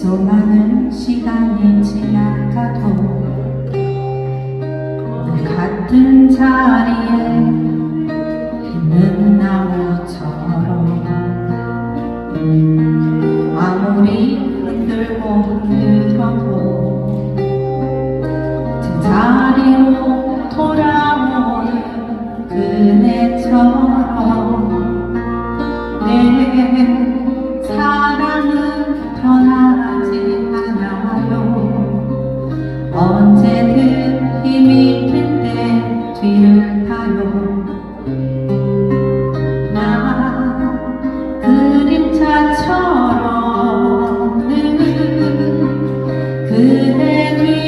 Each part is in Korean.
수많은 시간이 지나가도 같은 자리에 있는 나무처럼 아무리 흔들고 흔들어도 제 자리로 언제든 힘이 든때 뒤를 타요. 나 그림자처럼 늘 그대 뒤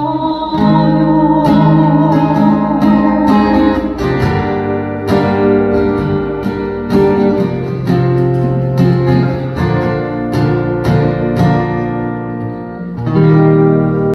Oh.